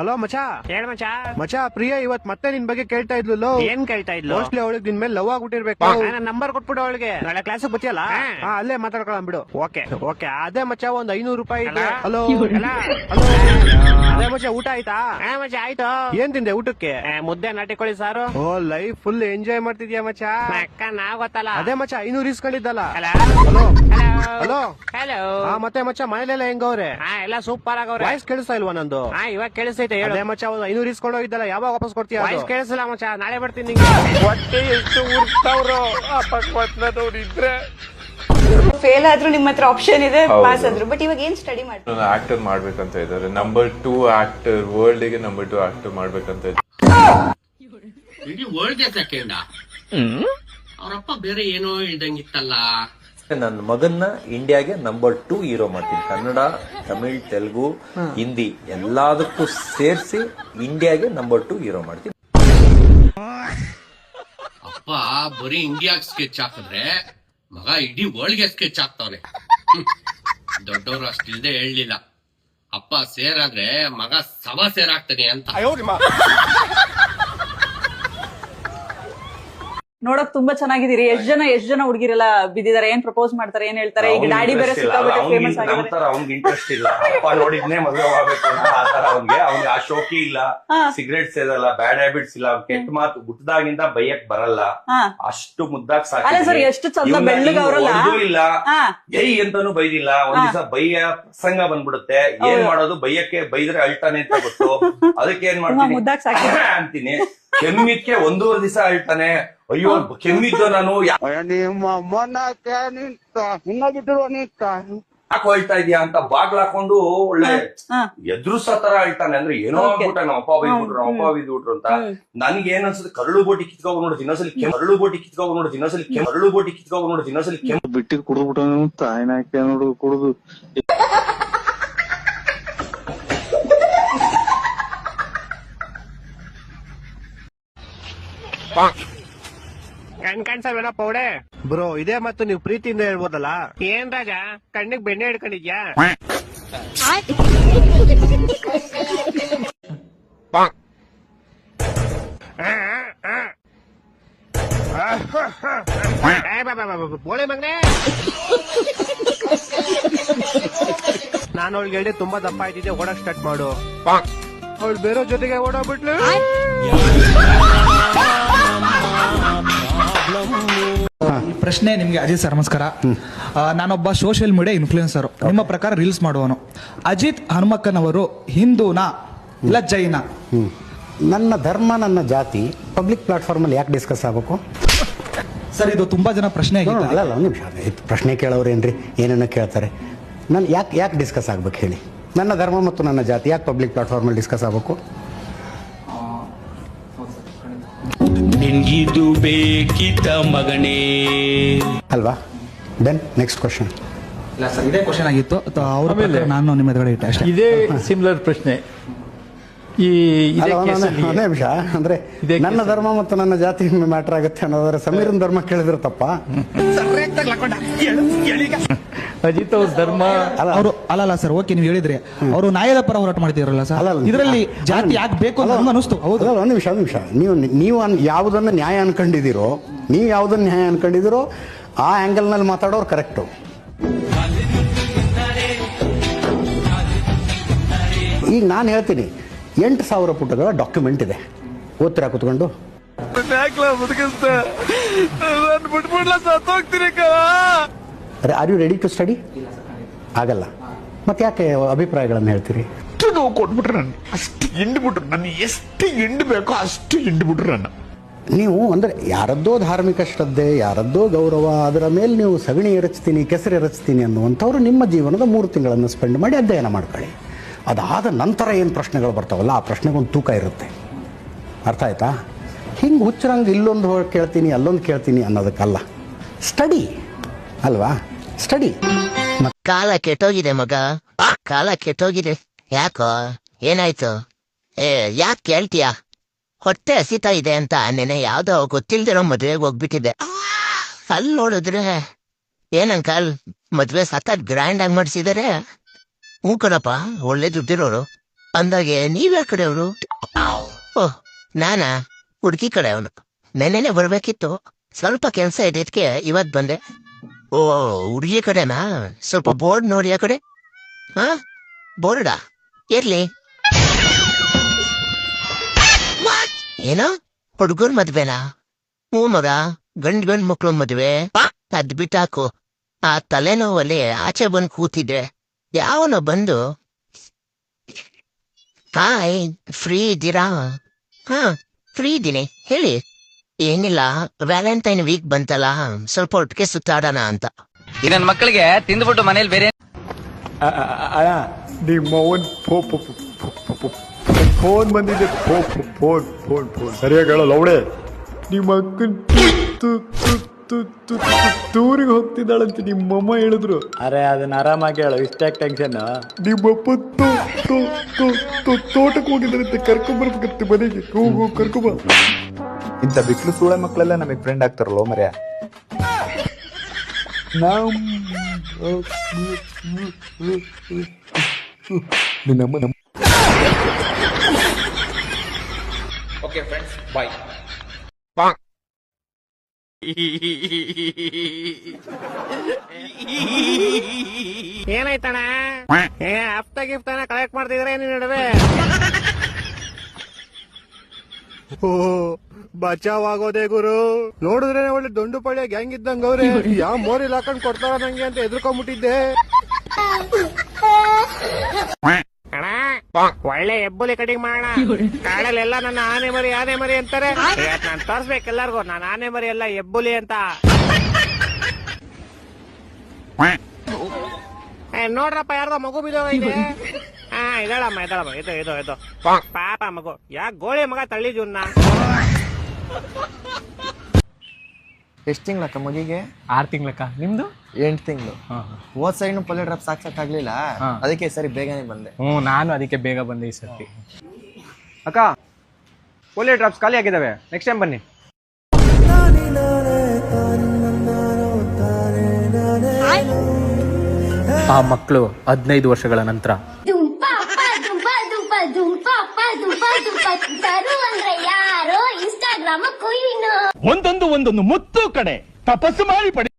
Hello ಮಚಾ ಹೇಳ ಮಚಾ ಮಚಾ ಪ್ರಿಯಾ ಇವತ್ ಮತ್ತೆ ನಿನ್ ಬಗ್ಗೆ ಕೇಳ್ತಾ ಇದ್ಲು ಏನ್ ಕೇಳ್ತಾ ಇದ್ಲು? ಮೋಸ್ಟ್ಲಿ ಅವಳಿಗೆ ನಿನ್ ಮೇಲೆ ಲವ್ ಆಗ್ಬಿಟ್ಟಿರ್ಬೇಕು. ನಂಬರ್ ಕೊಟ್ಬಿಡು ಅವಳಿಗೆ. ನಾಳೆ ಕ್ಲಾಸ್ ಬತ್ತಿಯಲ್ಲ ಹಾ. ಅಲ್ಲೇ ಮಾತಾಡ್ಕೊಳ್ಳೋಣ ಬಿಡು. ಓಕೆ. ಓಕೆ ಅದೇ ಮಚಾ ಒಂದ್ ಐನೂರು ರೂಪಾಯಿ ಹಲೋ? ಹಲೋ ಮಚ್ಚ ಊಟ ಆಯ್ತಾ? ಮಚ್ಚ ಆಯ್ತು. ಏನ್ ತಿಂದೆ ಊಟಕ್ಕೆ? ಏ, ಮುದ್ದೆ ನಾಟಿಕೊಳ್ಳಿ ಸಾರು. ಓ ಲೈಫ್ ಫುಲ್ ಎಂಜಾಯ್ ಮಾಡ್ತಿದ್ಯಾ ಮಚ್ಚ? ಅಕ್ಕ ನಾ ಗೊತ್ತಲ್ಲ. ಅದೇ ಮಚ್ಚ ಐನೂರು ಇಸ್ಕೊಂಡಿದ್ದಲ್ಲ ಹಲೋ? ಹಲೋ? ಹಲೋ? ಮತ್ತೆ ಮಚ್ಚ ಮನೇಲೆಲ್ಲ ಹೆಂಗವ್ರೆ? ಹಾ ಎಲ್ಲ ಸೂಪರ್ ಆಗವ್ರೆ. ವಾಯ್ಸ್ ಕೇಳಿಸ್ತಾ ಇಲ್ವಾ ನಂದು? ಹಾ ಇವಾಗ ಕೇಳಿಸ್ತೈತೆ ಹೇಳು. ಅದೇ ಮಚ್ಚ ಒಂದು ಐನೂರು ಇಸ್ಕೊಂಡು ಹೋಗಿದ್ದಲ್ಲ ಯಾವಾಗ ವಾಪಸ್ ಕೊಡ್ತೀಯ ವಾಯ್ಸ್ ಕೇಳಿಸಲ್ಲ ಮಚ್ಚ ನಾಳೆ ಬರ್ತೀನಿ ನಿಂಗೆ. ಹೊಟ್ಟೆ ಎಷ್ಟು ಉರ್ತಾವ್ರು ಅಪಸ್ಮಾತ್ನದವ್ರು ಇದ್ರೆ. ಫೇಲ್ ಆದ್ರು ನಿಮ್ಮ ಹತ್ರ ಆಪ್ಷನ್ ಇದೆ ಪಾಸ್ ಆದ್ರು. ಬಟ್ ಇವಾಗ ಏನ್ ಸ್ಟಡಿ ಮಾಡ್ತೀವಿ ಆಕ್ಟರ್ ಮಾಡ್ಬೇಕಂತ ಇದ್ದಾರೆ. ನಂಬರ್ ಟೂ ಆಕ್ಟರ್ ವರ್ಲ್ಡ್ಗೆ ನಂಬರ್ ಟೂ ಆಕ್ಟರ್ ಮಾಡ್ಬೇಕಂತ ಇದ್ದಾರೆ. ಇಡೀ ವರ್ಲ್ಡ್ಗೆ ಸೆಕೆಂಡ ಅವರಪ್ಪ ಬೇರೆ ಏನೋ ಇಲ್ದಂಗಿತ್ತಲ್ಲ ನನ್ನ ಮಗನ್ನ ಇಂಡಿಯಾಗೆ ನಂಬರ್ ಟೂ ಹೀರೋ ಮಾಡ್ತೀನಿ. ಕನ್ನಡ ತಮಿಳ್ ತೆಲುಗು ಹಿಂದಿ ಎಲ್ಲದಕ್ಕೂ ಸೇರಿಸಿ ಇಂಡಿಯಾಗೆ ನಂಬರ್ ಟೂ ಹೀರೋ ಮಾಡ್ತೀನಿ. ಅಪ್ಪ ಬರೀ ಇಂಡಿಯಾಗ್ ಸ್ಕೆಚ್ ಹಾಕಿದ್ರೆ ಮಗ ಇಡೀ ಹೋಳಿಗೆ ಸ್ಕೆಚ್ ಹಾಕ್ತಾವನೆ ದೊಡ್ಡವರು ಅಷ್ಟಿಲ್ದೆ ಹೇಳಲಿಲ್ಲ. ಅಪ್ಪ ಸೇರಾದ್ರೆ ಮಗ ಸಮ ಸೇರಾಗ್ತಾನೆ ಅಂತ. ನೋಡಕ್ ತುಂಬಾ ಚೆನ್ನಾಗಿದ್ದೀರಿ. ಎಷ್ಟ್ ಜನ ಎಷ್ಟ್ ಜನ ಹುಡುಗಿರೆಲ್ಲ ಬಿದ್ದಿದ್ದಾರೆ? ಏನ್ ಪ್ರಪೋಸ್ ಮಾಡ್ತಾರೆ? ಏನ್ ಹೇಳ್ತಾರೆ? ಈಗ ಡ್ಯಾಡಿ ಬೇರೆ ಸಿಕ್ಕಾಬಿಟ್ಟೆ ಫೇಮಸ್ ಆಗಿದ್ದಾರೆ. ಅವ್ನಿಗೆ ಇಂಟ್ರೆಸ್ಟ್ ಇಲ್ಲ. ಅಪ್ಪ ನೋಡಿದ್ನೇ ಮದುವೆ ಆಗ್ಬೇಕು ಅಂತ ಆತರ ಅವ್ನಿಗೆ. ಅವ್ನಿಗೆ ಆ ಶೋಕಿ ಇಲ್ಲ. ಸಿಗರೇಟ್ ಸೇದಲ್ಲ ಬ್ಯಾಡ್ ಹ್ಯಾಬಿಟ್ಸ್ ಇಲ್ಲ. ಅವ್ನ್ ಕೆಟ್ಟ ಮಾತು ಗುಟ್ಟದಾಗಿಂದ ಬೈಯಕ್ ಬರಲ್ಲ. ಹಾ. ಅಷ್ಟು ಮುದ್ದಾಗ್ ಅಲ್ಲ ಸರ್ ಎಷ್ಟು ಚಂದ ಬೆಳ್ಳಗ್ ಅವ್ರಲ್ಲ? ಇಲ್ಲ. ಹಾ. ಏಯ್ ಅಂತಾನು ಬೈದಿಲ್ಲ. ಒಂದ್ ದಿವಸ ಬೈಯ ಪ್ರಸಂಗ ಬಂದ್ಬಿಡುತ್ತೆ. ಏನ್ ಮಾಡೋದು? ಬೈಯಕ್ಕೆ ಬೈದ್ರೆ ಅಳ್ತಾನೆ ಅಂತ ಗೊತ್ತು. ಅದಕ್ಕೆ ಏನ್ ತುಂಬಾ ಮಾಡ್ತೀನಿ? ಮುದ್ದಾಗ್ ಸಾಕಿ ಅಂತೀನಿ. ಕೆಮ್ಮಿದ್ಕೆ ಒಂದೂವರೆ ದಿವಸ ಅಳ್ತಾನೆ ಅಯ್ಯೋ ಕೆಮ್ಮಿದ್ದ ನಾನು? ಯಾ- ಯಾಕೆ ಹೋಯ್ತಾ ಇದೀಯಾ ಅಂತ ಬಾಗ್ಲ ಹಾಕೊಂಡು ಒಳ್ಳೆ ಎದುರುಸ ತರ ಹೇಳ್ತಾನೆ. ಅಂದ್ರೆ ಏನೋ. ಆಗ್ಬಿಟ್ಟ ನಮ್ಮ ಅಪ್ಪ ಬೈದ್ಬಿಟ್ರು ನಮ್ಮ ಅಪ್ಪ ಬೈದ್ಬಿಟ್ರು ಅಂತ. ನನ್ಗೆ ಏನ್ ಅನ್ಸುತ್ತೆ ಕರಳು ಬೋಟಿ ಕಿತ್ಕೊಂಡ್ ನೋಡಿ ದಿನಸಲ್ಲಿ ಕೆಮ್ಮ. ಕರಳು ಬೋಟಿ ಕಿತ್ಕೊಂಡ್ ನೋಡಿ ದಿನಸಲ್ಲಿ ಕೆಮ್ಮ. ಕರಳು ಬೋಟಿ ಕಿತ್ಕೊಂಡ್ ನೋಡಿ ದಿನಸಲ್ಲಿ ಕೆಮ್ಮು. ಬಿಟ್ಟಿ ಕುಡಿದ್ಬಿಟ್ಟು ತಾಯಿನ ನೋಡು ಕುಡಿದು. ಕಣ್ ಕಾಣ್ಸಲ್ವೇನ ಪೌಡೆ? ಬ್ರೋ ಇದೇ ಮತ್ತು ನೀವು ಪ್ರೀತಿಯಿಂದ ಹೇಳ್ಬೋದಲ್ಲ? ಏನ್ ರಾಜ? ಕಣ್ಣಿಗೆ ಬೆಣ್ಣೆ ಹಿಡ್ಕೊಂಡಿದ್ಯಾ? ಏ, ಬಾ, ಬಾ, ಬಾ, ಬಾ, ಬೋಳೆ ಮಗನೇ. ನಾನು ಅವಳಿಗೆ ಹೇಳಿ ತುಂಬಾ ದಪ್ಪ ಆಯ್ತಿದ್ದೆ ಓಡಕ್ ಸ್ಟಾರ್ಟ್ ಮಾಡು. ಅವಳು ಬೇರೆ ಜೊತೆಗೆ ಓಡೋಗ್ಬಿಟ್ಲು. ಪ್ರಶ್ನೆ ನಿಮಗೆ ಅಜಿತ್ ಸರ್ ನಮಸ್ಕಾರ. ನಾನೊಬ್ಬ ಸೋಷಿಯಲ್ ಮೀಡಿಯಾ ಇನ್ಫ್ಲೂಯೆನ್ಸರ್ ನಿಮ್ಮ ಪ್ರಕಾರ ರೀಲ್ಸ್ ಮಾಡುವನು ಅಜಿತ್ ಹನುಮಕ್ಕನವರು ಹಿಂದೂನಾ ಇಲ್ಲ ಜೈನ? ನನ್ನ ಧರ್ಮ ನನ್ನ ಜಾತಿ ಪಬ್ಲಿಕ್ ಪ್ಲಾಟ್ಫಾರ್ಮಲ್ಲಿ ಯಾಕೆ ಡಿಸ್ಕಸ್ ಆಗಬೇಕು? ಸರ್ ಇದು ತುಂಬಾ ಜನ ಪ್ರಶ್ನೆ ಅಲ್ಲ ಆಗಿದೆ ಅಲ್ಲ ಒಂದು ನಿಮಿಷ. ಇದು ಪ್ರಶ್ನೆ ಕೇಳೋರೇನ್ರಿ ಏನನ್ನ ಕೇಳ್ತಾರೆ. ನಾನು ಯಾಕೆ ಯಾಕೆ ಡಿಸ್ಕಸ್ ಆಗ್ಬೇಕು ಹೇಳಿ? ನನ್ನ ಧರ್ಮ ಮತ್ತು ನನ್ನ ಜಾತಿ ಯಾಕೆ ಪಬ್ಲಿಕ್ ಪ್ಲಾಟ್ಫಾರ್ಮಲ್ಲಿ ಡಿಸ್ಕಸ್ ಆಗಬೇಕು? ನಿನ್ಗಿದು ಬೇಕಿತ ಮಗನೇ. ಅಲ್ವಾ? ದೆನ್ ನೆಕ್ಸ್ಟ್ ಕ್ವಶನ್ ಇಲ್ಲ ಸರ್ ಇದೇ ಕ್ವಶನ್ ಆಗಿತ್ತು. ಅಥವಾ ಅವ್ರ ಮೇಲೆ ನಾನು ನಿಮ್ಮ ಎದುರುಗಡೆ ಇಟ್ಟೆ ಅಷ್ಟೇ. ಇದೇ ಸಿಮಿಲರ್ ಪ್ರಶ್ನೆ. ಈ ನಿಮಿಷ ಅಂದ್ರೆ ನನ್ನ ಧರ್ಮ ಮತ್ತು ನನ್ನ ಜಾತಿ ಮ್ಯಾಟರ್ ಆಗುತ್ತೆ ಅನ್ನೋದ್ರೆ ಸಮೀರನ್ ಧರ್ಮ ಕೇಳಿದ್ರೆ ತಪ್ಪ. ಅಜಿತ್ ಅವ್ರ ಧರ್ಮ. ಅಲ್ಲ. ಅವರು ಅಲ್ಲಲ್ಲ ಸರ್ ಓಕೆ ನೀವು ಹೇಳಿದ್ರೆ. ಅವರು ನ್ಯಾಯದ ಪರ ಹೋರಾಟ ಮಾಡ್ತಿದ್ರಲ್ಲ ಸರ್? ಅಲ್ಲ, ಅಲ್ಲ. ಇದರಲ್ಲಿ ಜಾತಿ ಯಾಕೆ ಬೇಕು ಅಂತ ನಮ್ಗೆ ಅನಿಸ್ತು ಹೌದು. ಒಂದು ನಿಮಿಷ ಒಂದು ನಿಮಿಷ. ನೀವು ನೀವು ಅನ್- ಯಾವುದನ್ನು ನ್ಯಾಯ ಅನ್ಕೊಂಡಿದ್ದೀರೋ ನೀವು ಯಾವುದನ್ನ ನ್ಯಾಯ ಅನ್ಕೊಂಡಿದ್ದೀರೋ ಆ ಆ್ಯಂಗಲ್ನಲ್ಲಿ ಮಾತಾಡೋರು ಕರೆಕ್ಟು ಈಗ ನಾನು ಹೇಳ್ತೀನಿ ಎಂಟು ಸಾವಿರ ಪುಟಗಳ ಡಾಕ್ಯುಮೆಂಟ್ ಇದೆ. ಓದ್ತೀರಾ ಕುತ್ಕೊಂಡು? Are you ready to study ಆಗಲ್ಲ. ಮತ್ತೆ ಯಾಕೆ ಅಭಿಪ್ರಾಯಗಳನ್ನು ಹೇಳ್ತೀರಿ? ನೋವು ಕೊಟ್ಬಿಟ್ರು ನನ್ನ ಅಷ್ಟು ಹಿಂಡ್ಬಿಟ್ರು. ನನ್ನ ಎಷ್ಟು ಹಿಂಡ್ಬೇಕೋ ಅಷ್ಟು ಹಿಂಡ್ಬಿಟ್ರು ನನ್ನ ನೀವು ಅಂದ್ರೆ ಯಾರದ್ದೋ ಧಾರ್ಮಿಕ ಶ್ರದ್ಧೆ ಯಾರದ್ದೋ ಗೌರವ ಅದರ ಮೇಲೆ ನೀವು ಸಗಣಿ ಎರಚ್ತೀನಿ ಕೆಸರು ಎರಚ್ತೀನಿ ಅನ್ನುವಂಥವ್ರು ನಿಮ್ಮ ಜೀವನದ ಮೂರು ತಿಂಗಳನ್ನು ಸ್ಪೆಂಡ್ ಮಾಡಿ ಅಧ್ಯಯನ ಮಾಡ್ಕೊಳ್ಳಿ. ಅದಾದ ನಂತರ ಏನು ಪ್ರಶ್ನೆಗಳು ಬರ್ತಾವಲ್ಲ, ಆ ಪ್ರಶ್ನೆಗೊಂದು ತೂಕ ಇರುತ್ತೆ. ಅರ್ಥ ಆಯ್ತಾ? ಹಿಂಗೆ ಹುಚ್ಚರಂಗೆ ಇಲ್ಲೊಂದು ಕೇಳ್ತೀನಿ, ಅಲ್ಲೊಂದು ಕೇಳ್ತೀನಿ ಅನ್ನೋದಕ್ಕಲ್ಲ. ಸ್ಟಡಿ ಅಲ್ವಾ? ಸ್ಟಡಿ ಕಾಲ ಕೆಟ್ಟೋಗಿದೆ ಮಗ. ಕಾಲ ಕೆಟ್ಟೋಗಿದೆ. ಯಾಕೋ? ಏನಾಯ್ತು? ಏ, ಯಾಕೆ ಕೇಳ್ತೀಯಾ? ಹೊಟ್ಟೆ ಹಸಿತಾ ಇದೆ ಅಂತ ನೆನೆ ಯಾವ್ದೋ ಗೊತ್ತಿಲ್ದಿರೋ ಮದ್ವೆಗೆ ಹೋಗ್ಬಿಟ್ಟಿದೆ ಅಲ್ಲಿ ನೋಡಿದ್ರೆ ಏನಂಕಲ್, ಮದ್ವೆ ಸತತ್ ಗ್ರ್ಯಾಂಡ್ ಆಗಿ ಮಾಡಿಸಿದಾರೆ? ಹ್ಞೂ ಕಣಪ್ಪ ಒಳ್ಳೆ ದುಡ್ಡಿರೋರು. ಅಂದಾಗೆ ನೀವ್ಯಾ ಕಡೆಯವರು? ಓಹ್ ನಾನಾ? ಹುಡುಗಿ ಕಡೆಯವನು ನೆನ್ನೆನೆ ಬರ್ಬೇಕಿತ್ತು. ಸ್ವಲ್ಪ ಕೆಲಸ ಇದಕ್ಕೆ ಇವತ್ ಬಂದೆ. ಓ ಹುಡುಗಿ ಕಡೆನಾ? ಸ್ವಲ್ಪ ಬೋರ್ಡ್ ನೋಡಿ ಆ ಕಡೆ. ಹಾ? ಬೋರ್ಡಾ? ಇರ್ಲಿ. ಏನೋ? ಹುಡುಗರ್ ಮದ್ವೆನಾ? ಹ್ಞೂ ಮಗ. ಗಂಡ್ ಗಂಡ್ ಮಕ್ಳು ಮದ್ವೆ. ಅದ್ ಬಿಟ್ಟಾಕು ಆ ತಲೆನೋವಲ್ಲಿ ಆಚೆ ಬಂದು ಕೂತಿದ್ದೆ. ಯಾವನೋ ಬಂದು ಹಾಯ್ ಫ್ರೀ ಇದ್ದೀರಾ ಹಾ ಫ್ರೀ ಇದ್ದೀನಿ ಹೇಳಿ ಏನಿಲ್ಲ ವ್ಯಾಲೆಂಟೈನ್ ವೀಕ್ ಬಂತಲ್ಲ. ಸ್ವಲ್ಪ ಒಟ್ಟಿಗೆ ಸುತ್ತಾಡೋಣ ಅಂತ. ಈ ನನ್ನ ಮಕ್ಕಳಿಗೆ ತಿಂದ್ಬಿಟ್ಟು ಮನೇಲಿ ಬೇರೆ ನಿಮ್ಮ ಅವನ್ ಫೋನ್ ಬಂದಿದೆ. ಫೋನ್ ಫೋನ್ ಫೋನ್ ಫೋನ್ ಸರಿಯಾಗಿ ಹೇಳಲ್ಲ ಅವಳೆ ನಿಮ್ಮ ಅಕ್ಕನ್ ಟೂರಿಗೆ ಹೋಗ್ತಿದ್ದಾಳಂತೆ. ನಿಮ್ಮಮ್ಮ ಹೇಳಿದ್ರು. ಅರೆ ಅದನ್ನ ಆರಾಮಾಗಿ ಹೇಳು. ಇಷ್ಟಾಕ್ ಟೆನ್ಷನ್ ನಿಮ್ಮಪ್ಪ ತೋ ತು ತೋ ತೋ ತೋಟಕ್ಕೆ ಹೋಗಿದ್ದಾರಂತೆ. ಕರ್ಕೊಂಬರ್ಬೇಕಂತೆ ಮನೆಗೆ. ಹೋಗು ಕರ್ಕೊಂಬ ಇಂಥ ಬಿಕ್ಲು ಸೂಳೆ ಮಕ್ಕಳೆಲ್ಲ ನಮಗೆ ಫ್ರೆಂಡ್ ಆಗ್ತಾರಲ್ಲೋ ಮರ್ಯ. ನಮ್ ನಿನ್ನಮ್ಮ ನಮ್ಮ ಓಕೆ ಫ್ರೆಂಡ್ಸ್ ಬಾಯ್ ಏನಾಯ್ತಣ್ಣ? ಏ ಗಿಫ್ಟ್ ಗಿಫ್ಟನ ಕಲೆಕ್ಟ್ ಮಾಡ್ತಿದ್ರೆ ನೀನ್ ನಡುವೆ? ಓ ಬಚಾವ್ ಆಗೋದೇ ಗುರು. ನೋಡಿದ್ರೆ ಒಳ್ಳೆ ದೊಂಡು ಪಳ್ಳಿಯ ಗ್ಯಾಂಗ್ ಇದ್ದಂಗ ಅವ್ರೆ. ಯಾವ ಮೋರಿ ಹಾಕೊಂಡ್ ಕೊಡ್ತಾರ ನಂಗೆ ಅಂತ ಎದ್ರಕೊಂಡ್ಬಿಟ್ಟಿದ್ದೆ ಒಳ್ಳೆ ಹೆಬ್ಬುಲಿ ಕಟಿಂಗ್ ಮಾಡೋಣ. ಕಾಡಲ್ಲೆಲ್ಲ ನನ್ನ ಆನೆ ಮರಿ ಆನೆ ಮರಿ ಅಂತಾರೆ. ನಾನು ತೋರ್ಸ್ಬೇಕು ಎಲ್ಲಾರ್ಗು ನಾನು ಆನೆ ಮರಿ ಎಲ್ಲ ಹೆಬ್ಬುಲಿ ಅಂತ. ಏ, ನೋಡ್ರಪ್ಪ ಯಾರ್ದ ಮಗು ಬಿದ್ದೋಗೈತೆ ಹಾ ಇದಳಮ್ಮ ಇದಳಮ್ಮ ಇದು ಇದು ಇದು. ಪಾಪ ಮಗು. ಯಾಕೆ ಗೋಳಿ ಮಗ ತಳ್ಳಿದ್ಯುನ್ನ ಎಷ್ಟು ತಿಂಗ್ಳಕ್ಕ ಮಗಿಗೆ ಆರು ತಿಂಗ್ಳಕ್ಕ ನಿಮ್ದು ಎಂಟು ತಿಂಗಳು ಹೋದ್ ಸೈಡ್ ಪೊಲೆ ಡ್ರಾಪ್ ಸಾಕ್ಸಕ್ಕಾಗ್ಲಿಲ್ಲ ಅದಕ್ಕೆ ಈ ಸರಿ ಬೇಗನೆ ಬಂದೆ ಹ್ಞೂ ನಾನು ಅದಕ್ಕೆ ಬೇಗ ಬಂದೆ ಈ ಸರ್ತಿ ಅಕ್ಕ ಪೋಲಿಯೋ ಡ್ರಾಪ್ಸ್ ಖಾಲಿ ಆಗಿದ್ದಾವೆ ನೆಕ್ಸ್ಟ್ ಟೈಮ್ ಬನ್ನಿ ಆ ಮಕ್ಕಳು ಹದಿನೈದು ವರ್ಷಗಳ ನಂತರ ದುಂಪ ಅಪ್ಪ ದುಂಪ ದುಂಪ ದುಂಪ ಅಪ್ಪ ದುಂಪ ದುಂಪ ತರು ಅಂದ್ರೆ ಯಾರೋ ಕುಯ್ಯಿನು ಒಂದೊಂದು ಒಂದೊಂದು ಮುತ್ತು ಕಡೆ ತಪಸ್ಸು ಮಾಡಿ ಪಡಿ.